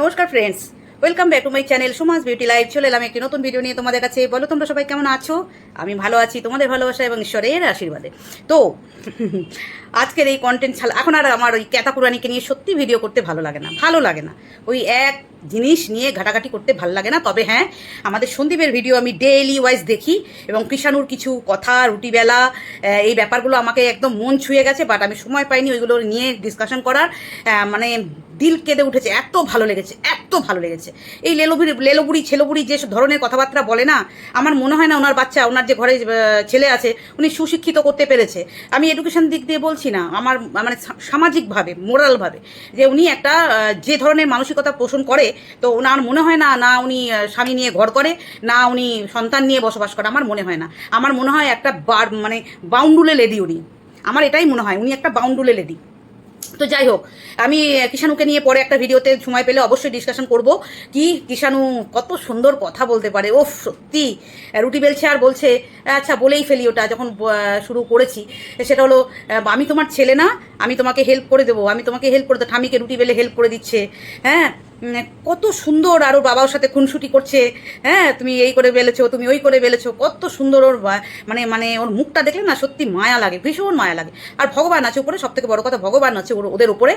নমস্কার friends welcome back to my channel Sumas beauty live চলে এলাম একটি নতুন ভিডিও নিয়ে। তোমাদের কাছে বলো, তোমরা সবাই কেমন আছো? আমি ভালো আছি, তোমাদের ভালোবাসা এবং ঈশ্বরের আশীর্বাদে। তো, আজকের এই কন্টেন্ট ছাড়া এখন আর আমার ওই ক্যাতা পুরানিকে নিয়ে সত্যি ভিডিও করতে ভালো লাগে না, ভালো লাগে না। ওই এক জিনিস নিয়ে ঘাটাঘাটি করতে ভালো লাগে না, তবে হ্যাঁ আমাদের সন্দীপের ভিডিও আমি ডেইলি ওয়াইজ দেখি এবং কৃষাণুর কিছু কথা রুটিবেলা এই ব্যাপারগুলো আমাকে একদম মন ছুঁয়ে গেছে বাট আমি সময় পাইনি ওইগুলো নিয়ে ডিসকাশন করার। মানে দিল কেঁদে উঠেছে, এত ভালো লেগেছে, এত ভালো লেগেছে। এই লেলোবুড়ি লেলোবুড়ি, ছেলোবুড়ি যে ধরনের কথাবার্তা বলে না, আমার মনে হয় না ওনার বাচ্চা, ওনার যে ঘরে ছেলে আছে, উনি সুশিক্ষিত করতে পেরেছে। আমি এডুকেশন দিক দিয়ে বলছি না, আমার মানে সামাজিকভাবে, মোরালভাবে, যে উনি একটা যে ধরনের মানসিকতা পোষণ করে, তো ওনার মনে হয় না না উনি স্বামী নিয়ে ঘর করে, না উনি সন্তান নিয়ে বসবাস করে, আমার মনে হয় না। আমার মনে হয় একটা বার মানে বাউন্ডুলে লেডি উনি। আমার এটাই মনে হয়, উনি একটা বাউন্ডুলে লেডি তো যাই হোক, আমি কিষাণুকে নিয়ে পরে একটা ভিডিওতে সময় পেলে অবশ্যই ডিসকাশন করব। কি কিষাণু কত সুন্দর কথা বলতে পারে ও সত্যি। রুটি বেলছে আর বলছে আচ্ছা বলেই ফেলি ওটা যখন শুরু করেছি। সেটা হলো আমি তোমার ছেলে না, আমি তোমাকে হেল্প করে দেবো, আমি তোমাকে হেল্প করে দেবো ঠামিকে রুটি বেলে হেল্প করে দিচ্ছে। হ্যাঁ কত সুন্দর আর ওর বাবার সাথে খুনসুটি করছে। হ্যাঁ তুমি এই করে বেলেছো তুমি ওই করে বেলেছো কত সুন্দর ওর মানে মানে ওর মুখটা দেখলে না সত্যি মায়া লাগে, ভীষণ মায়া লাগে। আর ভগবান আছে উপরে সব থেকে বড় কথা ভগবান আছে ওদের উপরে।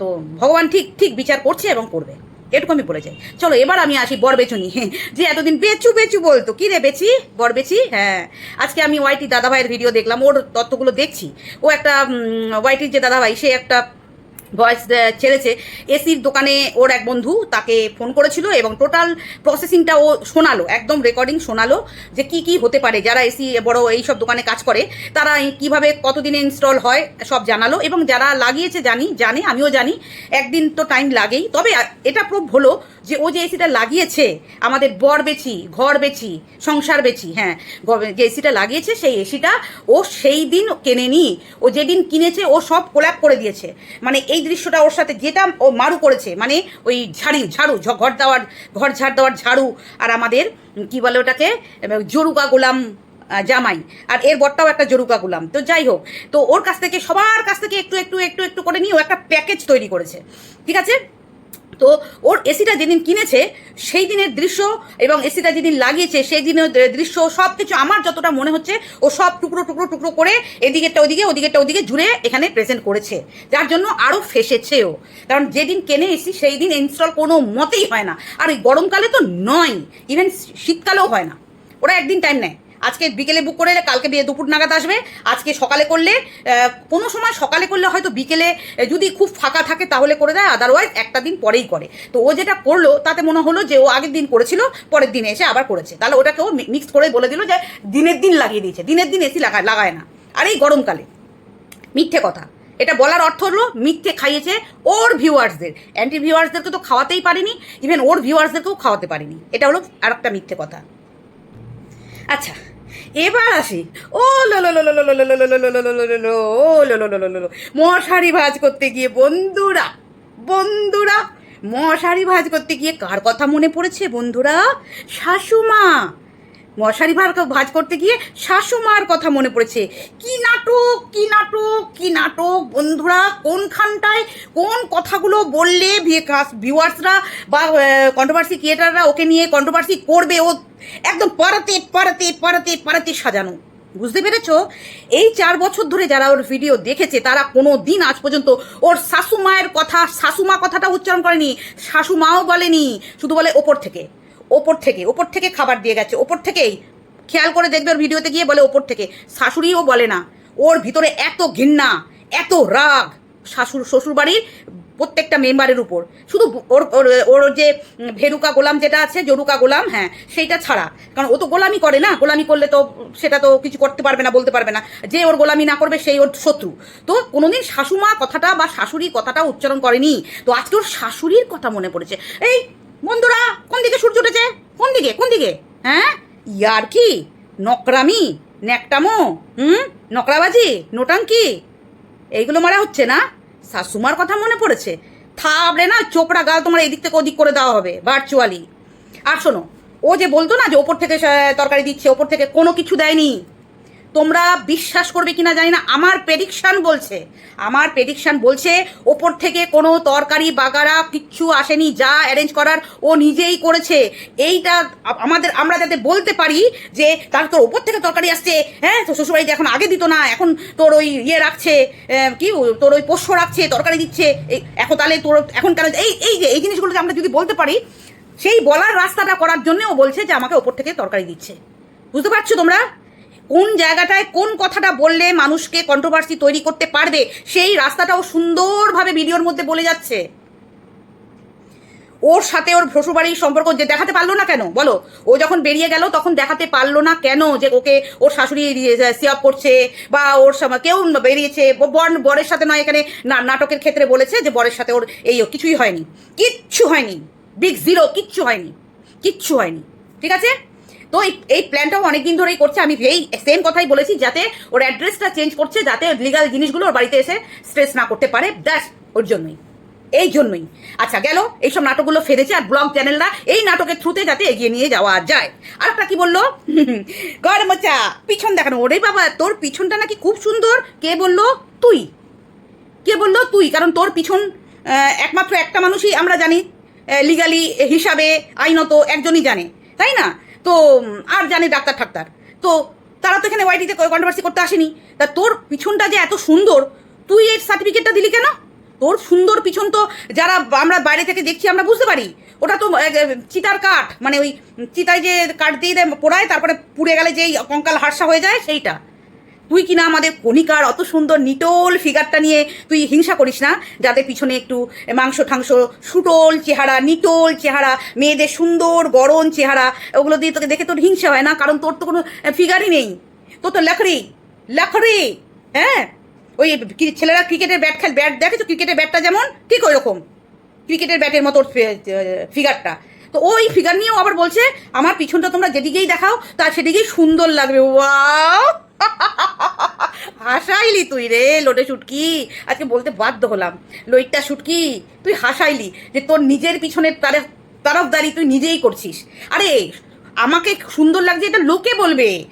তো ভগবান ঠিক ঠিক বিচার করছে এবং করবে। এটুকু আমি বলে যাই। চলো, এবার আমি আসি বর বেচুনি যে এতদিন বেচু বেচু বলতো। কি রে বেচি? বর বেচি হ্যাঁ। আজকে আমি ওয়াইটি দাদাভাইয়ের ভিডিও দেখলাম, ওর তথ্যগুলো দেখছি। ও একটা ওয়াইটির যে দাদাভাই, সে একটা ভয়েস ছেড়েছে। এসির দোকানে ওর এক বন্ধু তাকে ফোন করেছিল এবং টোটাল প্রসেসিংটা ও শোনালো, একদম রেকর্ডিং শোনালো যে কি কি হতে পারে। যারা এসি বড় এই সব দোকানে কাজ করে, তারা কীভাবে কতদিনে ইনস্টল হয় সব জানালো এবং যারা লাগিয়েছে জানি, জানে, আমিও জানি, একদিন তো টাইম লাগেই। তবে এটা প্রুভ হলো যে ও যে এসিটা লাগিয়েছে, আমাদের বর বেছি ঘর বেছি সংসার বেছি হ্যাঁ যে এসিটা লাগিয়েছে, সেই এসিটা ও সেই দিন কেনেনি। ও যেদিন কিনেছে, ও সব কোল্যাপ করে দিয়েছে। মানে এই দৃশ্যটা ওর সাথে যেটা ও মারু করেছে মানে ওই ঝাড়ি, ঝাড়ু ঘর দেওয়ার, ঘর ঝাড় দেওয়ার ঝাড়ু, আর আমাদের, কি বলে ওটাকে, জরুকা গোলাম জামাই, আর এর বরটাও একটা জরুকা গুলাম। তো যাই হোক, তো ওর কাছ থেকে, সবার কাছ থেকে একটু একটু একটু একটু করে নিয়ে ও একটা প্যাকেজ তৈরি করেছে। ঠিক আছে? তো ওর এসিটা যেদিন কিনেছে, সেই দিনের দৃশ্য এবং এসিটা যেদিন লাগিয়েছে, সেই দিনের দৃশ্য সব কিছু আমার যতটা মনে হচ্ছে, ও সব টুকরো টুকরো টুকরো করে এদিকেরটা ওদিকে, ওদিকেরটা ওদিকে জুড়ে এখানে প্রেজেন্ট করেছে। যার জন্য আরও ফেসেছেও কারণ যেদিন কেনে এসি সেই দিন ইনস্টল কোনো মতেই হয় না। আর এই গরমকালে তো নয় ইভেন শীতকালেও হয় না। ওরা একদিন টাইম নেয়। আজকে বিকেলে বুক করে কালকে বিয়ে, দুপুর নাগাদ আসবে। আজকে সকালে করলে কোনো সময় সকালে করলে হয়তো বিকেলে যদি খুব ফাঁকা থাকে তাহলে করে দেয় আদারওয়াইজ একটা দিন পরেই করে। তো ও যেটা করল, তাতে মনে হলো যে ও আগের দিন করেছিল, পরের দিনে এসে আবার করেছে। তাহলে ওটাকে ও মিক্স করে বলে দিল যে দিনের দিন লাগিয়ে দিয়েছে। দিনের দিন এসি লাগায় লাগায় না। আর এই গরমকালে, মিথ্যে কথা। এটা বলার অর্থ হলো মিথ্যে খাইয়েছে ওর ভিউয়ার্সদের অ্যান্টি ভিউয়ার্সদেরকে তো খাওয়াতেই পারিনি ইভেন ওর ভিউয়ার্সদেরকেও খাওয়াতে পারিনি। এটা হলো আর একটা মিথ্যে কথা। আচ্ছা এবার আসি ও লো মশারি ভাজ করতে গিয়ে বন্ধুরা বন্ধুরা মশারি ভাজ করতে গিয়ে কার কথা মনে পড়েছে বন্ধুরা শাশুমা মশারি ভাজ ভাজ করতে গিয়ে শাশুমার কথা মনে পড়েছে। কি নাটক কি নাটক কি নাটক? বন্ধুরা, কোনখানটায় কোন কথাগুলো বললে ভিউয়ার্সরা বা কন্ট্রোভার্সি ক্রিয়েটাররা ওকে নিয়ে কন্ট্রোভার্সি করবে? ও একদম পারাতে পারাতে পারাতে পারাতে সাজানো। বুঝতে পেরেছ? এই চার বছর ধরে যারা ওর ভিডিও দেখেছে, তারা কোনো দিন আজ পর্যন্ত ওর শাশু মায়ের কথা, শাশুমা কথাটা উচ্চারণ করেনি। শাশুমাও বলেনি, শুধু বলে ওপর থেকে। ওপর থেকে ওপর থেকে খাবার দিয়ে গেছে, ওপর থেকেই। খেয়াল করে দেখবে ওর ভিডিওতে গিয়ে বলে ওপর থেকে। শাশুড়িও বলে না। ওর ভিতরে এত ঘৃণা, এত রাগ শাশুর শ্বশুর বাড়ির প্রত্যেকটা মেম্বারের উপর। শুধু ওর ওর ওর যে ভেরুকা গোলাম যেটা আছে, জরুকা গোলাম হ্যাঁ সেইটা ছাড়া। কারণ ও তো গোলামি করে না, গোলামি করলে তো সেটা তো কিছু করতে পারবে না, বলতে পারবে না। যে ওর গোলামি না করবে, সেই ওর শত্রু। তো কোনোদিন শাশুমা কথাটা বা শাশুড়ি কথাটা উচ্চারণ করেনি। তো আজকে ওর শাশুড়ির কথা মনে পড়েছে। এই বন্ধুরা, কোন দিকে সূর্য উঠেছে? কোন দিকে? কোন দিকে? হ্যাঁ? ইয়ার কি? নকরামি? ন্যাকটামো? হুম? নকরাবাজি? নোটাঙ্কি? এইগুলো মারা হচ্ছে না? শাশুমার কথা মনে পড়েছে? থাবড়ে না, চোপড়া গাল তোমার এদিক থেকে ওদিক করে দেওয়া হবে ভার্চুয়ালি আর শোনো, ও যে বলতো না যে ওপর থেকে তরকারি দিচ্ছে, ওপর থেকে কোনো কিছু দেয়নি। তোমরা বিশ্বাস করবে কিনা জানি না। আমার প্রেডিকশন বলছে। আমার প্রেডিকশন বলছে, ওপর থেকে কোনো তরকারি, বাগারা কিচ্ছু আসেনি, যা অ্যারেঞ্জ করার ও নিজেই করেছে। এইটা আমাদের, আমরা যাতে বলতে পারি যে, তার তোর ওপর থেকে তরকারি আসছে হ্যাঁ? তো শ্বশুরবাড়ি এখন আগে দিত না, এখন তোর ওই ইয়ে রাখছে কি তোর ওই পোষ্য রাখছে, তরকারি দিচ্ছে এখন তাহলে তোর, এখন কেন, এই এই যে, এই জিনিসগুলো আমরা যদি বলতে পারি, সেই বলার রাস্তাটা করার জন্য ও বলছে যে, আমাকে ওপর থেকে তরকারি দিচ্ছে। বুঝতে পারছ তোমরা? কোন জায়গাটায় কোন কথাটা বললে মানুষকে কন্ট্রোভার্সি তৈরি করতে পারবে? সেই রাস্তাটাও সুন্দরভাবে ভিডিওর মধ্যে বলে যাচ্ছে। ওর সাথে ওর শ্বশুরবাড়ির সম্পর্ক যে দেখাতে পারল না কেন? বলো। ও যখন বেরিয়ে গেল তখন দেখাতে পারল না কেন যে ওকে ওর শাশুড়ি সিয়াপ করছে বা ওর কেউ বেরিয়েছে বর, বরের সাথে নয়, এখানে নাটকের ক্ষেত্রে বলেছে যে বরের সাথে ওর এই কিছুই হয়নি। কিচ্ছু হয়নি। বিগ জিরো কিচ্ছু হয়নি। কিচ্ছু হয়নি। ঠিক আছে? তো এই প্ল্যানটাও অনেকদিন ধরেই করছে। আমি এই সেম কথাই বলেছি, যাতে ওর অ্যাড্রেসটা চেঞ্জ করছে, যাতে লিগাল জিনিসগুলো ওর বাড়িতে এসে স্ট্রেস না করতে পারে। দ্যাটস ওর জন্যই। এই জন্যই। আচ্ছা গেল, এইসব নাটকগুলো ফেলেছে আর ব্লগ চ্যানেলরা এই নাটকের থ্রুতে যাতে এগিয়ে নিয়ে যাওয়া যায়। আর একটা কি বলল? গরমচা পিছন দেখানো। ওরে বাবা, তোর পিছনটা নাকি খুব সুন্দর। কে বলল? তুই। কে বলল? তুই। কারণ তোর পিছন একমাত্র একটা মানুষই আমরা জানি। লিগালি হিসাবে আইনত একজনই জানে। তাই না? তো আর জানে ডাক্তার ঠাক্তার। তো তারা তো এখানে ওয়াইটিতে কন্ট্রোভার্সি করতে আসেনি। তা তোর পিছনটা যে এত সুন্দর, তুই এর সার্টিফিকেটটা দিলি কেন? তোর সুন্দর পিছন তো যারা আমরা বাইরে থেকে দেখছি, আমরা বুঝতে পারি। ওটা তো চিতার কাঠ। মানে ওই চিতায় যে কাঠ দিয়ে দেয়, পোড়ায়, তারপরে পুড়ে গেলে যেই কঙ্কাল হারসা হয়ে যায়, সেইটা। তুই কিনা আমাদের কণিকার অত সুন্দর নিটোল ফিগারটা নিয়ে তুই হিংসা করিস না। যাদের পিছনে একটু মাংস ঠাংস সুটোল চেহারা, নিটোল চেহারা, মেয়েদের সুন্দর গরম চেহারা, ওগুলো দিয়ে তোকে দেখে তোর হিংসা হয় না, কারণ তোর তো কোনো ফিগারই নেই। তোর তো লাকড়ি লাকড়ি হ্যাঁ? ওই ছেলেরা ক্রিকেটের ব্যাট খেল ব্যাট দেখেছ? ক্রিকেটের ব্যাটটা যেমন, ঠিক ওই রকম ক্রিকেটের ব্যাটের মতো ফিগারটা তো ওই ফিগার নিয়েও আবার বলছে, আমার পিছনটা তোমরা যেদিকেই দেখাও, তার সেদিকেই সুন্দর লাগবে। হাসাইলি তুই রে, লোটে শুটকি। আজকে বলতে বাধ্য হলাম। লইটটা শুটকি, তুই হাসাইলি যে তোর নিজের পিছনের তারে, তরফদারি তুই নিজেই করছিস। আরে, আমাকে সুন্দর লাগছে এটা লোকে বলবে।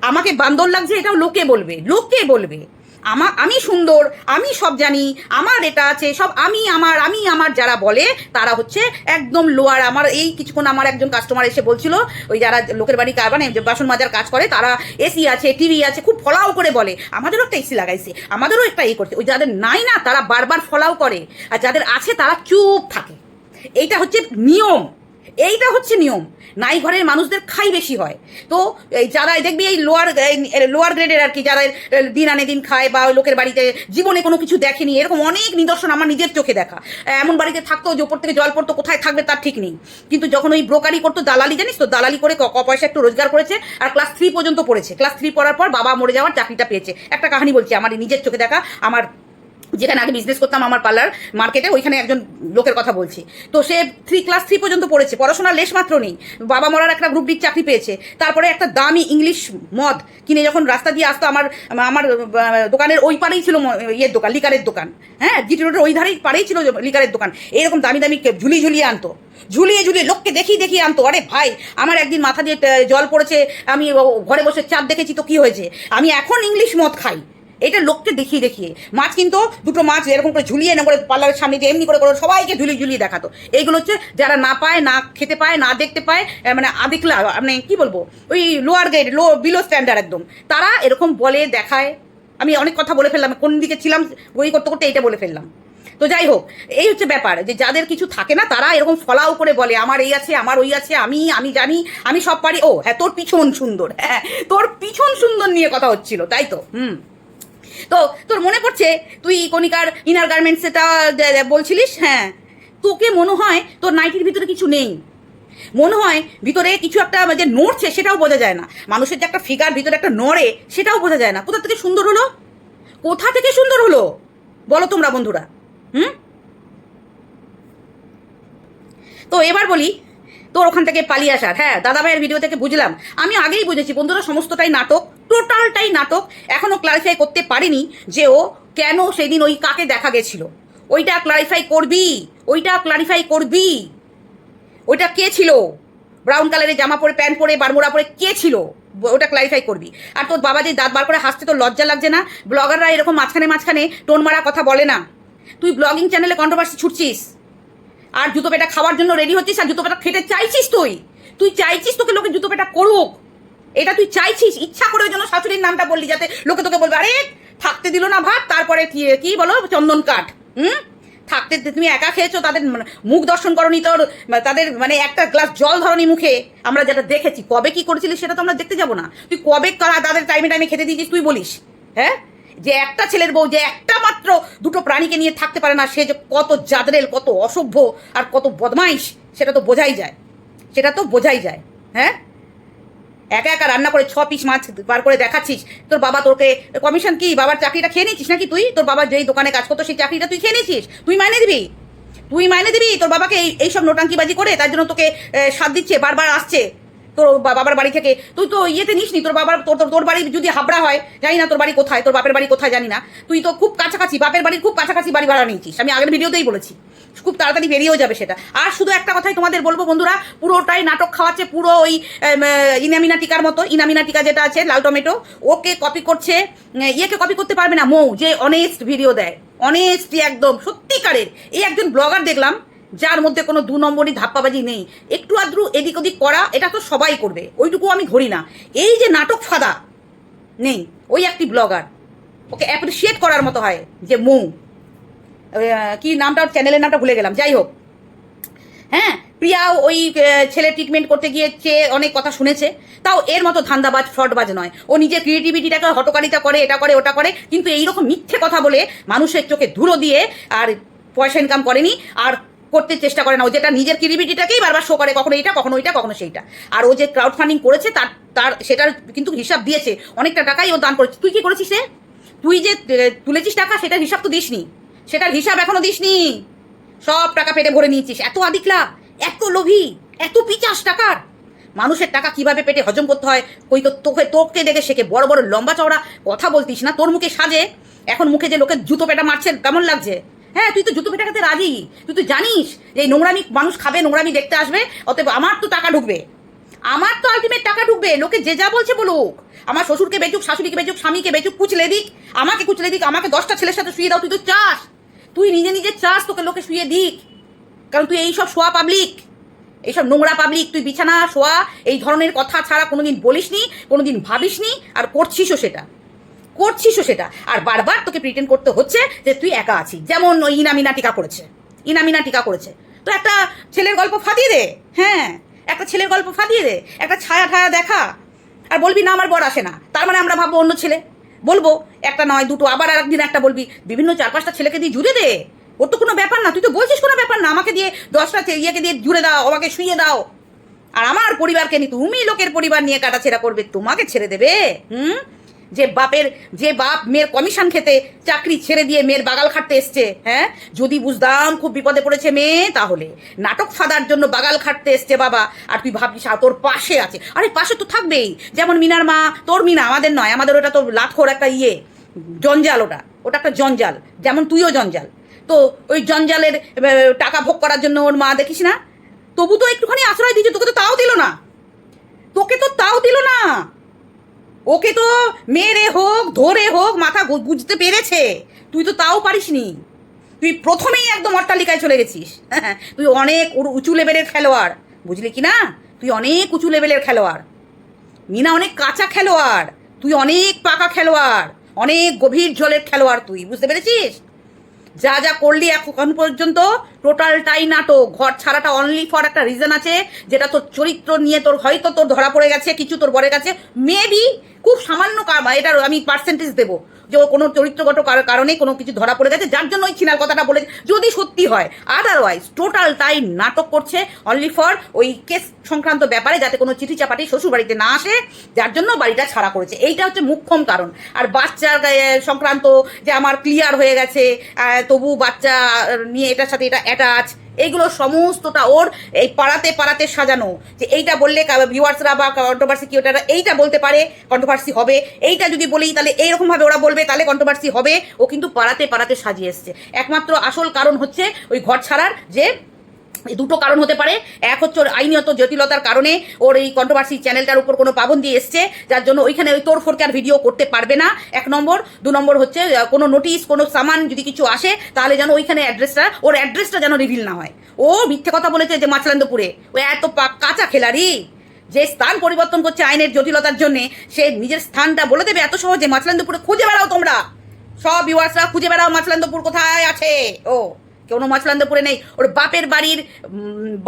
আমাকে বান্দর লাগছে এটাও লোকে বলবে লোকে বলবে। আমা, আমি সুন্দর, আমি সব জানি, আমার এটা আছে, সব আমি আমার আমি আমার যারা বলে, তারা হচ্ছে একদম লোয়ার আমার এই কিছুক্ষণ আমার একজন কাস্টমার এসে বলছিল, ওই যারা লোকের বাড়ি কার যে বাসন মাজার কাজ করে, তারা এসি আছে টিভি আছে, খুব ফলাও করে বলে। আমাদেরও একটা এসি লাগাইছে, আমাদেরও একটা এই করছে, ওই যাদের নাই না, তারা বারবার ফলাও করে, আর যাদের আছে, তারা চুপ থাকে। এইটা হচ্ছে নিয়ম। এইটা হচ্ছে নিয়ম। নাই ঘরের মানুষদের খাই বেশি হয়। তো এই যারা দেখবি এই লোয়ার লোয়ার গ্রেডের আর কি, যারা দিন আনে দিন খায় বা লোকের বাড়িতে জীবনে কোনো কিছু দেখেনি, এরকম অনেক নিদর্শন আমার নিজের চোখে দেখা। এমন বাড়িতে থাকতো যে ওপর থেকে জল পড়তো, কোথায় থাকবে তার ঠিক নেই। কিন্তু যখন ওই ব্রোকারি করতো দালালি, জানিস তো? দালালি করে ক পয়সা একটু রোজগার করেছে আর ক্লাস থ্রি পর্যন্ত পড়েছে। ক্লাস থ্রি পড়ার পর বাবা মরে যাওয়ার চাকরিটা পেয়েছে। একটা কাহিনী বলছি, আমার নিজের চোখে দেখা, আমার যেখানে আগে বিজনেস করতাম আমার পার্লার মার্কেটে ওইখানে একজন লোকের কথা বলছি। তো সে থ্রি ক্লাস থ্রি পর্যন্ত পড়েছে, পড়াশোনার লেশ মাত্র নেই। বাবা মরার একটা গ্রুপ ডির চাকরি পেয়েছে, তারপরে একটা দামি ইংলিশ মদ কিনে যখন রাস্তা দিয়ে আসতো, আমার আমার দোকানের ওই পারেই ছিল ইয়ের দোকান লিকারের দোকান। হ্যাঁ জিটি রোডের ওই ধারেই পারেই ছিল লিকারের দোকান। এরকম দামি দামি ঝুলিয়ে ঝুলিয়ে আনতো। ঝুলিয়ে ঝুলিয়ে লোককে দেখিয়ে দেখিয়ে আনতো, আরে ভাই, আমার একদিন মাথা দিয়ে জল পড়েছে, আমি ঘরে বসে চাপ দেখেছি, তো কি হয়েছে? আমি এখন ইংলিশ মদ খাই। এটা লোককে দেখিয়ে দেখিয়ে। মাছ কিন্তু দুটো মাছ এরকম করে ঝুলিয়ে না করে পার্লারের সামনে দিয়ে এমনি করে করে সবাইকে ঝুলিয়ে ঝুলিয়ে দেখাতো। এইগুলো হচ্ছে যারা না পায়, না খেতে পায়, না দেখতে পায় মানে আদিকলা মানে কি বলব? ওই lower grade low below standard একদম। তারা এরকম বলে, দেখায়। আমি অনেক কথা বলে ফেললাম, কোন দিকে ছিলাম, বই করতে করতে এইটা বলে ফেললাম। তো যাই হোক, এই হচ্ছে ব্যাপার যে যাদের কিছু থাকে না, তারা এরকম ফলাও করে বলে, আমার এই আছে, আমার ওই আছে, আমি আমি জানি, আমি সব পারি। ও হ্যাঁ তোর পিছন সুন্দর হ্যাঁ তোর পিছন সুন্দর নিয়ে কথা হচ্ছিল, তাই তো? হুম। তো তোর মনে পড়ছে? তুই কণিকার ইনার গার্মেন্টস এটা বলছিলিস? হ্যাঁ। তোকে মনে হয় তোর নাইটির ভিতরে কিছু নেই। মনে হয় ভিতরে কিছু একটা যে নড়ছে সেটাও বোঝা যায় না। মানুষের যে একটা ফিগার ভিতরে একটা নড়ে সেটাও বোঝা যায় না। কোথা থেকে সুন্দর হলো? কোথা থেকে সুন্দর হলো? বলো তোমরা বন্ধুরা। হুম? তো এবার বলি, তোর ওখান থেকে পালিয়ে আসার। হ্যাঁ দাদা ভাইয়ের ভিডিও থেকে বুঝলাম। আমি আগেই বুঝেছি, বন্ধুরা, সমস্তটাই নাটক। টোটালটাই নাটক এখনও ক্লারিফাই করতে পারিনি যে ও কেন সেদিন ওই কাকে দেখা গেছিল। ওইটা ক্লারিফাই করবি, ওইটা ক্লারিফাই করবি। ওইটা কে ছিল? ব্রাউন কালারের জামা পরে প্যান্ট পরে, বারমোড়া পরে কে ছিল? ওটা ক্লারিফাই করবি। আর তোর বাবা যে দাঁত বার করে হাসতে তোর লজ্জা লাগছে না? ব্লগাররা এরকম মাঝখানে মাঝখানে টোন মারা কথা বলে না। তুই ব্লগিং চ্যানেলে কন্ট্রোভার্সি ছুটছিস। আর জুতো পেটা খাওয়ার জন্য রেডি হচ্ছিস আর জুতো পেটা খেতে চাইছিস তুই? তুই চাইছিস তোকে লোকে জুতো পেটা করুক। এটা তুই চাইছিস? ইচ্ছা করে জন্য শাশুড়ির নামটা বললি যাতে লোকে তোকে বলবে, আরে, থাকতে দিল না ভাত, তারপরে কি বলো? চন্দন কাঠ। হুম? থাকতে তুমি একা খেয়েছো, তাদের মানে মুখ দর্শন করনি তোর তাদের মানে একটা গ্লাস জল ধরনি মুখে। আমরা যেটা দেখেছি, কবে কি করেছিলি সেটা তো আমরা দেখতে যাব না। তুই কবে তাদের টাইমে টাইমে খেতে দিয়েছিস, তুই বলিস হ্যাঁ? যে একটা ছেলের বউ, যে একটা মাত্র দুটো প্রাণীকে নিয়ে থাকতে পারে না, সে যে কত জাদরেল, কত অসভ্য আর কত বদমাইশ, সেটা তো বোঝাই যায়। সেটা তো বোঝাই যায় হ্যাঁ? একা একা রান্না করে ছ পিস মাছ বার করে দেখাচ্ছিস। তোর বাবা তোকে কমিশন কি? বাবার চাকরিটা খেয়ে নিচ্ছিস নাকি তুই? তোর বাবা যেই দোকানে কাজ করতো সেই চাকরিটা তুই খেয়ে নিচ্ছিস তুই মাইনে দিবি? তুই মাইনে দিবি? তোর বাবাকে এই, এইসব নোটাঙ্কিবাজি করে তার জন্য তোকে সাথ দিচ্ছে, বারবার আসছে। তোর বাবার বাড়ি থেকে। তুই তো ইয়েতে নিস নি তোর বাবার তোর তোর- বাড়ি যদি হাবড়া হয়, জানি না তোর বাড়ি কোথায়, তোর বাপের বাড়ি কোথায় জানি না। তুই তো খুব কাছাকাছি, বাপের বাড়ির খুব কাছাকাছি বাড়ি ভাড়া নিয়েছিস। আমি আগের ভিডিওতেই বলেছি, খুব তাড়াতাড়ি বেরিয়েও যাবে সেটা। আর শুধু একটা কথাই তোমাদের বলব বন্ধুরা, পুরোটাই নাটক খাওয়াচ্ছে পুরো ওই ইনামিনা টিকার মতো। ইনামিনা টিকা যেটা আছে, লাল টমেটো, ওকে কপি করছে ইয়েকে কপি করতে পারবে না, মৌ, যে অনেস্ট ভিডিও দেয়। অনেস্ট একদম, সত্যিকারের। এই একজন ব্লগার দেখলাম যার মধ্যে কোনো দু নম্বরই ধাপ্পাবাজি নেই। একটু আদ্রু এদিক ওদিক করা, এটা তো সবাই করবে। ওইটুকু আমি ধরি না। এই যে নাটক ফাদা নেই, ওই একটি ব্লগার, ওকে অ্যাপ্রিসিয়েট করার মতো হয় যে মৌ। কি নামটা চ্যানেলের নামটা ভুলে গেলাম, যাই হোক। হ্যাঁ প্রিয়াও ওই ছেলে ট্রিটমেন্ট করতে গিয়ে চেয়ে অনেক কথা শুনেছে। তাও এর মতো ধান্দাবাজ, ফ্রডবাজ নয়। ও নিজের ক্রিয়েটিভিটিটাকে হটকারিতা করে, এটা করে, ওটা করে, কিন্তু এইরকম মিথ্যে কথা বলে মানুষের চোখে ধুলো দিয়ে আর পয়সা ইনকাম করেনি। আর করতে চেষ্টা করে না। ও যেটা নিজের ক্রিয়েটিভিটিটাকেই বারবার শো করে, কখনো এইটা কখনো এইটা, কখনো সেইটা। আর ও যে ক্রাউড ফান্ডিং করেছে, তার তার, সেটার কিন্তু হিসাব দিয়েছে। অনেকটা টাকাই ও দান করেছে। তুই কি করেছিস রে? তুই যে তুলেছিস টাকা, সেটার হিসাব তো দিসনি। সেটার হিসাব এখনও দিসনি। সব টাকা পেটে ভরে নিয়েছিস। এত আদিকলা এত লোভী, এত পিচাস টাকার। মানুষের টাকা কীভাবে পেটে হজম করতে হয়? কই তো তোকে তোকে দেখে শেখে বড় বড় লম্বা চওড়া কথা বলতিস না? তোর মুখে সাজে, এখন মুখে যে লোকের জুতো পেটা মারছে, কেমন লাগছে? হ্যাঁ তুই তো জুতো পেটা খেতে রাজি। তুই তো জানিস এই নোংরামি, মানুষ খাবে, নোংরামি দেখতে আসবে, অতএব আমার তো টাকা ঢুকবে। আমার তো আলটিমেট টাকা ঢুকবে, লোকে যে যা বলছে বলুক। আমার শ্বশুরকে বেচুক, শাশুড়িকে বেচুক, স্বামীকে বেচুক, কুচলে দিক, আমাকে কুচলে দিক, আমাকে দশটা ছেলের সাথে শুয়ে দাও, তুই তো চাস। তুই নিজে নিজে চাস তোকে লোকে শুয়ে দিক। কারণ তুই এইসব শোয়া পাবলিক এইসব নোংরা পাবলিক তুই বিছানা, শোয়া, এই ধরনের কথা ছাড়া কোনোদিন বলিসনি, কোনোদিন ভাবিসনি, আর করছিসও সেটা। করছিসও সেটা। আর বারবার তোকে প্রিটেন্ড করতে হচ্ছে যে তুই একা আছিস। যেমন ওই ইনামিনা টিকা করেছে। ইনামিনা টিকা করেছে। তো একটা ছেলের গল্প ফাটিয়ে দে। হ্যাঁ একটা ছেলের গল্প ফাটিয়ে দে। একটা ছায়া ঠায়া দেখা। আর বলবি, না, আমার বর আসে না। তার মানে আমরা ভাববো অন্য ছেলে। বলব, একটা নয়, দুটো, আবার আর একদিন একটা বলবি। বিভিন্ন চার পাঁচটা ছেলেকে দিয়ে জুড়ে দে। ওর তো কোনো ব্যাপার না। তুই তো বলছিস কোনো ব্যাপার না। আমাকে দিয়ে দশটা ইয়েকে দিয়ে জুড়ে দাও, আমাকে শুয়ে দাও। আর আমার পরিবারকে নিয়ে, তুমি লোকের পরিবার নিয়ে কাটাছেড়া করবে। তোমাকে ছেড়ে দেবে। হুম? যে বাপের, যে বাপ মেয়ের কমিশন খেতে চাকরি ছেড়ে দিয়ে মেয়ের বাগাল খাটতে এসছে হ্যাঁ? যদি বুঝতাম খুব বিপদে পড়েছে মেয়ে, তাহলে। নাটক ফাদার জন্য বাগাল খাটতে এসছে বাবা। আর তুই ভাবছিস, আর তোর পাশে আছে। আরে, পাশে তো থাকবেই। যেমন মিনার মা, তোর মিনা, আমাদের নয়, আমাদের ওটা তো লাটখোর একটা ইয়ে জঞ্জাল ওটা। ওটা একটা জঞ্জাল। যেমন তুইও জঞ্জাল। তো ওই জঞ্জালের টাকা ভোগ করার জন্য ওর মা, দেখিস না? তবু তো একটুখানি আশ্রয় দিচ্ছে তোকে তো তাও দিল না। তোকে তো তাও দিল না। ওকে তো মেরে হোক, ধরে হোক, মাথা গুঁজতে পেরেছে। তুই তো তাও পারিসনি। তুই প্রথমেই একদম অট্টালিকায় চলে গেছিস। তুই অনেক উঁচু লেভেলের খেলোয়াড়। বুঝলি কি না? তুই অনেক উঁচু লেভেলের খেলোয়াড়। মিনা অনেক কাঁচা খেলোয়াড়। তুই অনেক পাকা খেলোয়াড়। অনেক গভীর জলের খেলোয়াড় তুই, বুঝতে পেরেছিস? যা যা করলি এখন পর্যন্ত টোটালটাই নাটক। ঘর ছাড়াটা অনলি ফর একটা রিজন আছে, যেটা তোর চরিত্র নিয়ে তোর হয়তো তোর ধরা পড়ে গেছে, কিছু তোর বরের কাছে মেবি খুব সামান্য এটার আমি পার্সেন্টেজ দেবো। যে কোনো চরিত্রগত কার- কারণে কোনো কিছু ধরা পড়ে গেছে, যার জন্য ওই ছিনাল কথাটা বলে যদি সত্যি হয় আদারওয়াইজ টোটাল তাই নাটক করছে অনলি ফর ওই কেস সংক্রান্ত ব্যাপারে যাতে কোনো চিঠি চাপাটি শ্বশুর বাড়িতে না আসে, যার জন্য বাড়িটা ছাড়া করেছে। এইটা হচ্ছে মুখ্যম কারণ। আর বাচ্চার সংক্রান্ত যে আমার ক্লিয়ার হয়ে গেছে তবু বাচ্চা নিয়ে এটার সাথে এটা অ্যাটাচ এইগুলো সমস্তটা ওর এই পাড়াতে পাড়াতে সাজানো। যে এইটা বললে ভিউয়ার্সরা বা কন্ট্রোভার্সি কি ওটা এইটা বলতে পারে কন্ট্রোভার্সি হবে। এইটা যদি বলি তাহলে এইরকমভাবে ওরা বলবে, তাহলে কন্ট্রোভার্সি হবে। ও কিন্তু পাড়াতে পাড়াতে সাজিয়ে এসছে। একমাত্র আসল কারণ হচ্ছে ওই ঘর ছাড়ার যে দুটো কারণ হতে পারে। এক হচ্ছে ওর আইনত জটিলতার কারণে ওর এই কন্ট্রোভার্সি চ্যানেলটার উপর কোনো পাবন্দি এসছে, যার জন্য ওইখানে ওই তোড়ফোড়কার ভিডিও করতে পারবে না। এক নম্বর। দু নম্বর হচ্ছে কোনো নোটিশ কোনো সামান যদি কিছু আসে, তাহলে যেন ওইখানে অ্যাড্রেসটা ওর অ্যাড্রেসটা যেন রিভিল না হয়। ও মিথ্যে কথা বলেছে যে মাছলান্দপুরে ও এত কাঁচা খেলারি যে স্থান পরিবর্তন করছে আইনের জটিলতার জন্য, সে নিজের স্থানটা বলে দেবে এত সহজে মাছলান্দপুরে খুঁজে বেড়াও তোমরা। সব ভিউয়ার্সরা খুঁজে বেড়াও মাছলান্দপুর কোথায় আছে। ও। কোনো মাছলান্দপুরে নেই, ওর বাপের বাড়ির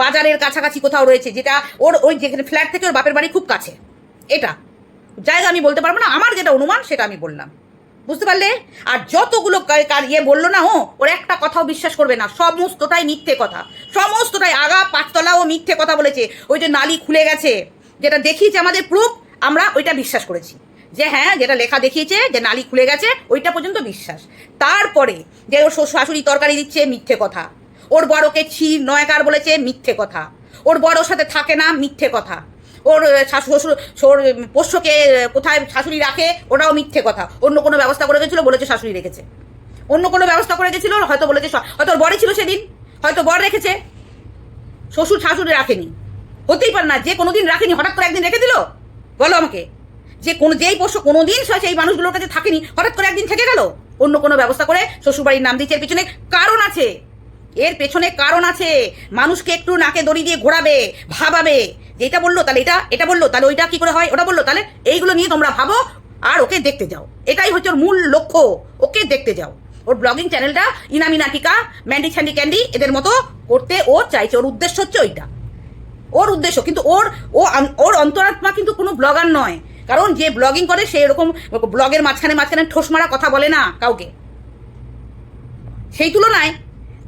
বাজারের কাছাকাছি কোথাও রয়েছে, যেটা ওর ওই যেখানে ফ্ল্যাট থেকে ওর বাপের বাড়ি খুব কাছে। এটা। জায়গা আমি বলতে পারব না, আমার যেটা অনুমান সেটা আমি বললাম। বুঝতে পারলে? আর যতগুলো ইয়ে বলল না ও, ওর একটা কথাও বিশ্বাস করবে না, সমস্তটাই মিথ্যে কথা। সমস্তটাই আগা পাঁচতলাও মিথ্যে কথা বলেছে, ওই যে নালি খুলে গেছে, যেটা দেখিয়েছে আমাদের প্রুফ আমরা ওইটা বিশ্বাস করেছি। যে হ্যাঁ যেটা লেখা দেখিয়েছে, যে নালি খুলে গেছে, ওইটা পর্যন্ত বিশ্বাস। তারপরে যে ওর শাশুড়ি তরকারি দিচ্ছে, মিথ্যে কথা। ওর বড়কে ছি, নয়কার বলেছে, মিথ্যে কথা। ওর বড়োর সাথে থাকে না, মিথ্যে কথা। ওর শাশু শ্বশুর, ওর পোষ্যকে কোথায় শাশুড়ি রাখে, ওটাও মিথ্যে কথা। অন্য কোনো ব্যবস্থা করে গেছিল, বলেছে শাশুড়ি রেখেছে। অন্য কোনো ব্যবস্থা করে গেছিল, হয়তো বলেছে হয়তো ওর বড়ই ছিল সেদিন, হয়তো বর রেখেছে। শ্বশুর শাশুড়ি রাখেনি। হতেই পারে না, যে কোনোদিন রাখেনি, হঠাৎ করে একদিন রেখে দিল? বলো আমাকে। যে কোনো যেই পোষ্য কোনোদিন সে- সেই মানুষগুলোর কাছে থাকেনি, হঠাৎ করে একদিন থেকে গেল। অন্য কোনো ব্যবস্থা করে শ্বশুরবাড়ির নাম দিচ্ছে এর পিছনে কারণ আছে। এর পেছনে কারণ আছে। মানুষকে একটু নাকে দড়ি দিয়ে ঘোরাবে, ভাবাবে। যে এটা বলল তাহলে এটা এটা বলল, তাহলে ওইটা কি করে হয়? ওটা বলল, তাহলে এইগুলো নিয়ে তোমরা ভাবো আর ওকে দেখতে যাও। এটাই হচ্ছে ওর মূল লক্ষ্য, ওকে দেখতে যাও। ওর ব্লগিং চ্যানেলটা ইনামি নাটিকা ম্যান্ডি ছ্যান্ডি ক্যান্ডি, এদের মতো করতে ও চাইছে। ওর উদ্দেশ্য হচ্ছে ওইটা। ওর উদ্দেশ্য, কিন্তু ওর, ও ওর অন্তরাত্মা কিন্তু কোনো ব্লগার নয়। কারণ যে ব্লগিং করে, সে এরকম ব্লগের মাঝখানে মাঝখানে ঠোস মারা কথা বলে না কাউকে। সেই তুলনায়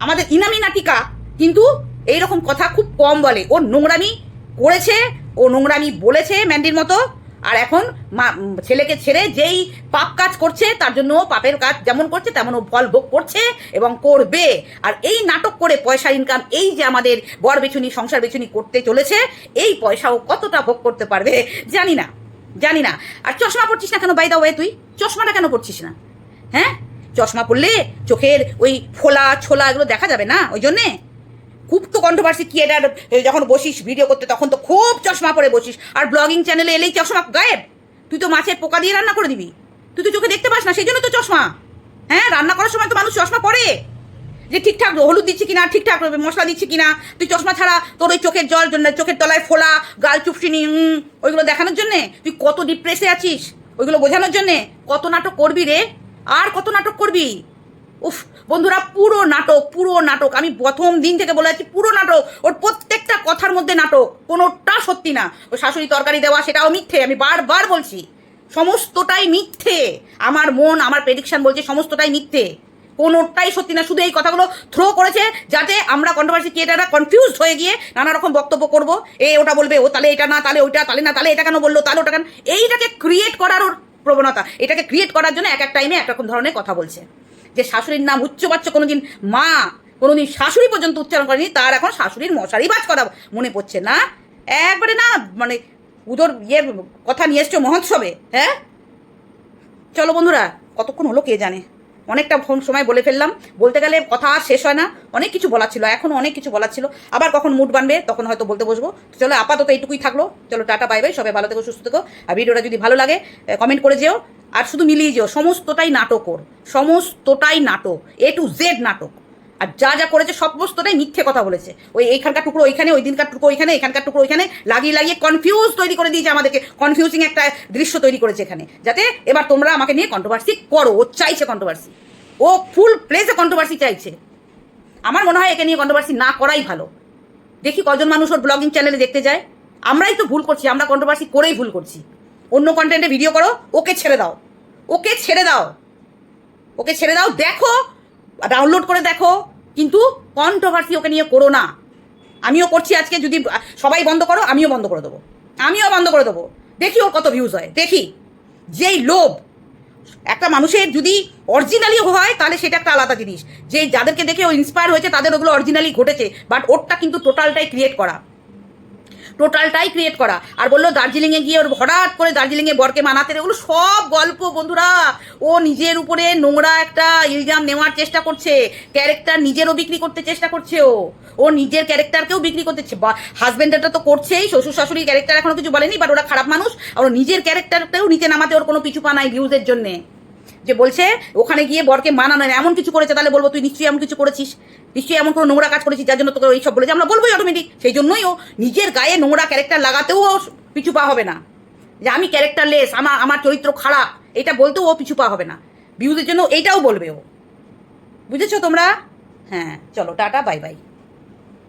আমাদের ইনামি নাটিকা কিন্তু এইরকম কথা খুব কম বলে। ও নোংরামি করেছে, ও নোংরামি বলেছে ম্যান্ডির মতো। আর এখন মা- ছেলেকে ছেড়ে যেই পাপ কাজ করছে, তার জন্য পাপের কাজ যেমন করছে, তেমন ও ফল ভোগ করছে এবং করবে। আর এই নাটক করে পয়সা ইনকাম এই যে আমাদের বর বেছুনি সংসার বেছুনি করতে চলেছে, এই পয়সাও কতটা ভোগ করতে পারবে জানি না। জানি না। আর চশমা পড়ছিস না কেন বাই দা ওয়ে তুই? চশমাটা কেন পড়ছিস না? হ্যাঁ? চশমা পরলে চোখের ওই ফোলা, ছোলা এগুলো দেখা যাবে না? ওই জন্যে? খুব তো কন্ট্রোভার্সি ক্রিয়েটার যখন বসিস ভিডিও করতে, তখন তো খুব চশমা পরে বসিস। আর ব্লগিং চ্যানেলে এলেই চশমা গায়েব। তুই তো মাছের পোকা দিয়ে রান্না করে দিবি। তুই তো চোখে দেখতে পাস না, সেই জন্য তো চশমা। হ্যাঁ? রান্না করার সময় তো মানুষ চশমা পরে। যে ঠিকঠাক হলুদ দিচ্ছি কিনা, ঠিকঠাক মশলা দিচ্ছি কিনা, তুই চশমা ছাড়া তোর ওই চোখের জল জন্য, চোখের তলায় ফোলা, গাল চুপসিনি ওইগুলো দেখানোর জন্যে? তুই কত ডিপ্রেসে আছিস? ওইগুলো বোঝানোর জন্যে? কত নাটক করবি রে? আর কত নাটক করবি? উফ, বন্ধুরা, পুরো নাটক পুরো নাটক। আমি প্রথম দিন থেকে বলে যাচ্ছি পুরো নাটক, ওর প্রত্যেকটা কথার মধ্যে নাটক, কোনোটা সত্যি না। ও শাশুড়ি তরকারি দেওয়া, সেটাও মিথ্যে, আমি বারবার বলছি, সমস্তটাই মিথ্যে। আমার মন, আমার প্রেডিকশন বলছে, সমস্তটাই মিথ্যে। কোনোটাই সত্যি না। শুধু এই কথাগুলো থ্রো করেছে যাতে আমরা কন্ট্রোভার্সি ক্রিয়েটাররা কনফিউজ হয়ে গিয়ে নানা রকম বক্তব্য করব। এ, ওটা বলবে, ও তাহলে এটা না, তাহলে ওইটা, তাহলে না, তাহলে এটা কেন বলল, তাহলে ওটা কেন? এইটাকে ক্রিয়েট করার ওর প্রবণতা। এটাকে ক্রিয়েট করার জন্য এক এক টাইমে এক রকম ধরনের কথা বলছে। যে শাশুড়ির নাম উচ্চবাচ্য কোনোদিন মা, কোনোদিন শাশুড়ি পর্যন্ত উচ্চারণ করেনি, তার এখন শাশুড়ির মশারি বাজ করা মনে পড়ছে না? একবারে না মানে উদর ইয়ে কথা নিয়ে এসছো মহোৎসবে হ্যাঁ? চলো বন্ধুরা, কতক্ষণ হলো কে জানে? অনেকটা ফোন সময় বলে ফেললাম। বলতে গেলে কথা আর শেষ হয় না। অনেক কিছু বলার ছিল, এখনও অনেক কিছু বলার ছিল। আবার কখন মুড বানবে, তখন হয়তো বলতে বসবো। চলো, আপাতত এইটুকুই থাকল। চলো, টাটা বাই সবাই ভালো থেকো, সুস্থ থেকো। আর ভিডিওটা যদি ভালো লাগে কমেন্ট করে যেও। আর শুধু মিলিয়ে যেও, সমস্তটাই নাটক ওর সমস্তটাই নাটক এ টু জেড নাটক। আর যা যা করেছে সমস্তটাই মিথ্যে কথা বলেছে। ওই এইখানকার টুকরো ওইখানে, ওই দিনকার টুকরো ওইখানে এখানকার টুকরো ওইখানে, লাগিয়ে লাগিয়ে কনফিউজ তৈরি করে দিয়েছে আমাদেরকে। কনফিউজিং একটা দৃশ্য তৈরি করেছে এখানে। যাতে এবার তোমরা আমাকে নিয়ে কন্ট্রোভার্সি করো। ও চাইছে কন্ট্রোভার্সি ও ফুল প্লেসে কন্ট্রোভার্সি চাইছে। আমার মনে হয় একে নিয়ে কন্ট্রোভার্সি না করাই ভালো। দেখি কজন মানুষ ওর ব্লগিং চ্যানেলে দেখতে যায়। আমরাই তো ভুল করছি, আমরা কন্ট্রোভার্সি করেই ভুল করছি। অন্য কন্টেন্টে ভিডিও করো, ওকে ছেড়ে দাও। ওকে ছেড়ে দাও। ওকে ছেড়ে দাও, দেখো ডাউনলোড করে দেখো। কিন্তু কন্ট্রোভার্সি ওকে নিয়ে করো না। আমিও করছি আজকে, যদি সবাই বন্ধ করো, আমিও বন্ধ করে দেবো। আমিও বন্ধ করে দেবো। দেখি ওর কত ভিউজ হয়, দেখি। যেই লোভ, একটা মানুষের যদি অরিজিনালি হয়, তাহলে সেটা একটা আলাদা জিনিস। যে যাদেরকে দেখে ও ইন্সপায়ার হয়েছে, তাদের ওগুলো অরিজিনালি ঘটেছে বাট ওরটা কিন্তু টোটালটাই ক্রিয়েট করা। টোটালটাই ক্রিয়েট করা। আর বলল দার্জিলিংয়ে গিয়ে ওর হঠাৎ করে দার্জিলিংয়ে বরকে মানাতে ওগুলো সব গল্প, বন্ধুরা। ও নিজের উপরে নোংরা একটা ইলজাম নেওয়ার চেষ্টা করছে। ক্যারেক্টার নিজেরও বিক্রি করতে চেষ্টা করছে ও। ও নিজের ক্যারেক্টারকেও বিক্রি করতে বা তো করছেই শ্বশুর শাশুড়ি ক্যারেক্টার এখনও কিছু বলেনি বাট ওরা খারাপ মানুষ। আর ও নিজের ক্যারেক্টারটাও নিচে নামাতে ওর কোনো পিছু পা নাই ভিউজের জন্যে। যে বলছে, ওখানে গিয়ে বরকে মানানো, এমন কিছু করেছে, তাহলে বলব তুই নিশ্চয়ই এমন কিছু করেছিস। নিশ্চয়ই এমন কোনো নোংরা কাজ করেছি যার জন্য তোকে এইসব বলেছে। আমরা বলবোই অটোমেটিক সেই জন্যই ও নিজের গায়ে নোংরা ক্যারেক্টার লাগাতেও ও পিছু পা হবে না। যে আমি ক্যারেক্টার লেস আমার আমার চরিত্র খারাপ, এটা বলতেও ও পিছু পা হবে না। ভিউজের জন্য এইটাও বলবে ও। বুঝেছ তোমরা? হ্যাঁ চলো, টাটা বাই বাই